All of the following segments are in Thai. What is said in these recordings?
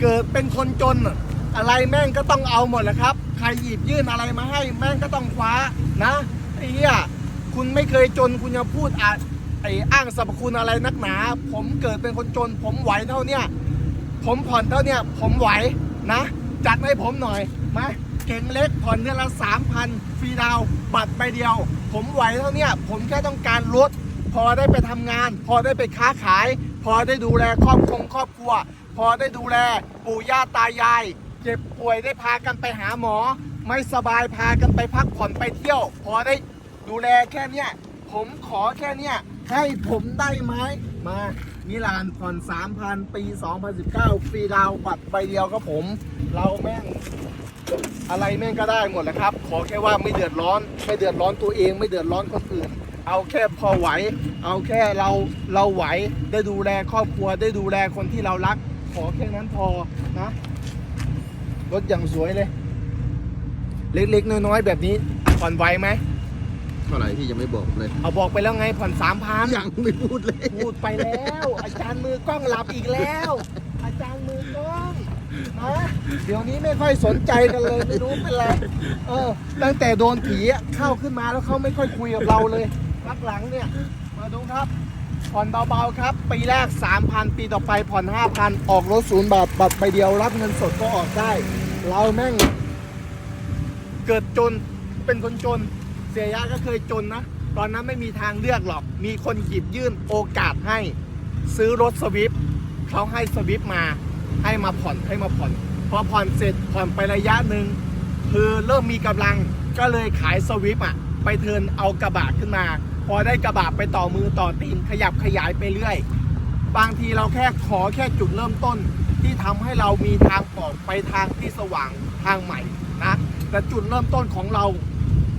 เกิดเป็นคนจน อะไรแม่งก็ต้องเอาหมดแหละครับ ใครหยิบยื่นอะไรมาให้ แม่งก็ต้องคว้านะไอ้เหี้ยคุณไม่เคยจนคุณจะพูดอะไอ้อ้างสรรพคุณอะไรนักหนา ผมเกิดเป็นคนจน ผมไหวเท่าเนี้ยผมผ่อนเท่าเนี้ยผมไหวนะ จัดให้ผมหน่อยมาเก่งเล็กผ่อนเดือนละสามพันฟรีดาวบัตรใบเดียว ผมไหวเท่าเนี้ยผมแค่ต้องการรถพอได้ไปทำงาน พอได้ไปค้าขาย พอได้ดูแลครอบครัวครอบครัว พอได้ดูแลปู่ย่าตายาย เจ็บป่วยได้พากันไปหาหมอ ไม่สบายพากันไปพักผ่อนไปเที่ยว พอได้ดูแลแค่เนี้ยผมขอแค่เนี้ยให้ผมได้ไหมมามิลานผ่อน3,000 ปี 2019 ฟรีดาวบัตรใบเดียวก็ผม เราแม่งอะไรแม่งก็ได้หมดแหละครับ ขอแค่ว่าไม่เดือดร้อน ไม่เดือดร้อนตัวเอง ไม่เดือดร้อนคนอื่น เอาแค่พอไหว เอาแค่เราเราไหว ได้ดูแลครอบครัว ได้ดูแลคนที่เรารัก แค่นั้นพอนะ รถอย่างสวยเลย เล็กๆ น้อยๆ แบบนี้ ผ่อนไหวไหม เท่าไหร่พี่ยังไม่บอกเลย เอาบอกไปแล้วไงผ่อนสามพันยังไม่พูดเลยพูดไปแล้ว อาจารย์มือกล้องหลับอีกแล้ว อาจารย์มือกล้องนะเดี๋ยวนี้ไม่ค่อยสนใจกันเลยไม่รู้เป็นไร เออ ตั้งแต่โดนผีอะเข้าขึ้นมาแล้วเขาไม่ค่อยคุยกับเราเลยพักหลังเนี่ย มาดูครับ ผ่อนเบาๆครับ ปีแรก 3,000 ปีต่อไปผ่อน 5,000 ออกรถศูนย์บาทบัตรใบเดียวรับเงินสดก็ออกได้ เราแม่ง เกิดจนเป็นคนจน เสียยะก็เคยจนนะ ตอนนั้นไม่มีทางเลือกหรอก มีคนหยิบยื่นโอกาสให้ ซื้อรถสวิฟเขาให้สวิฟมา ให้มาผ่อนให้มาผ่อน พอผ่อนเสร็จผ่อนไประยะหนึ่งคือเริ่มมีกำลังก็เลยขายสวิฟอะ ไปเทินเอากระบะขึ้นมา พอได้กระบะไปต่อมือต่อตีนขยับขยายไปเรื่อย บางทีเราแค่ขอแค่จุดเริ่มต้น ที่ทำให้เรามีทางออกไปทางที่สว่างทางใหม่นะแต่จุดเริ่มต้นของเรา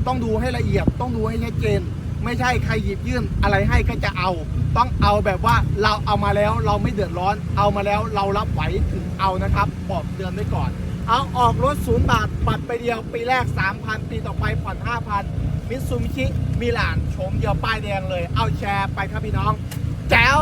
ต้องดูให้ละเอียดต้องดูให้ชัดเจน ไม่ใช่ใครหยิบยื่นอะไรให้ก็จะเอา ต้องเอาแบบว่าเราเอามาแล้วเราไม่เดือดร้อน เอามาแล้วเรารับไหวถึงเอานะครับบอกเตือนไว้ก่อน เอาออกรถศูนย์บาทบัตรไปเดียวปีแรก 3,000 ปีต่อไปผ่อน5,000 มิตซูมิชิมิลานโฉมเดียวป้ายแดงเลย เอาแชร์ไปครับพี่น้อง แจ๋ว